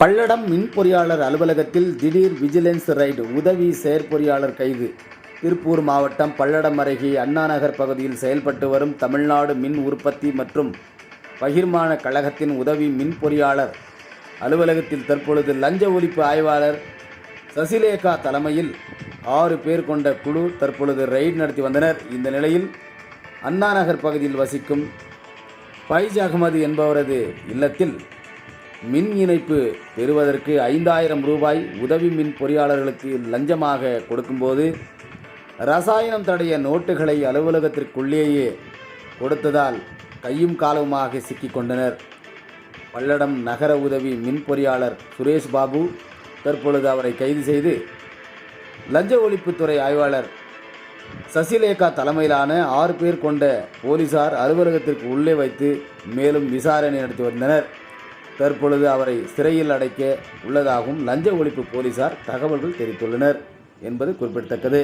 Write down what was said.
பல்லடம் மின் பொறியாளர் அலுவலகத்தில் திடீர் விஜிலன்ஸ் ரைடு. உதவி செயற்பொறியாளர் கைது. திருப்பூர் மாவட்டம் பல்லடம் அருகே அண்ணாநகர் பகுதியில் செயல்பட்டு வரும் தமிழ்நாடு மின் உற்பத்தி மற்றும் பகிர்மான கழகத்தின் உதவி மின் பொறியாளர். அலுவலகத்தில் தற்பொழுது லஞ்ச ஒழிப்பு ஆய்வாளர் சசிலேகா தலைமையில் ஆறு பேர் கொண்ட குழு தற்பொழுது ரெய்டு நடத்தி வந்தனர். இந்த நிலையில் அண்ணாநகர் பகுதியில் வசிக்கும் பைஜ் அகமது என்பவரது இல்லத்தில் மின் இணைப்பு பெறுவதற்கு ஐந்தாயிரம் ரூபாய் உதவி மின் பொறியாளர்களுக்கு லஞ்சமாக கொடுக்கும்போது ரசாயனம் தடைய நோட்டுகளை அலுவலகத்திற்குள்ளேயே கொடுத்ததால் கையும் காலுமாக சிக்கிக்கொண்டனர் பல்லடம் நகர உதவி மின் பொறியாளர் சுரேஷ் பாபு தற்பொழுது அவரை கைது செய்து லஞ்ச ஒழிப்புத்துறை ஆய்வாளர் சசிலேகா தலைமையிலான ஆறு பேர் கொண்ட போலீசார் அலுவலகத்திற்கு உள்ளே வைத்து மேலும் விசாரணை நடத்தி வந்தனர். தற்பொழுது அவரை சிறையில் அடைக்க உள்ளதாகவும் லஞ்ச ஒழிப்பு போலீசார் தகவல்கள் தெரிவித்துள்ளனர் என்பது குறிப்பிடத்தக்கது.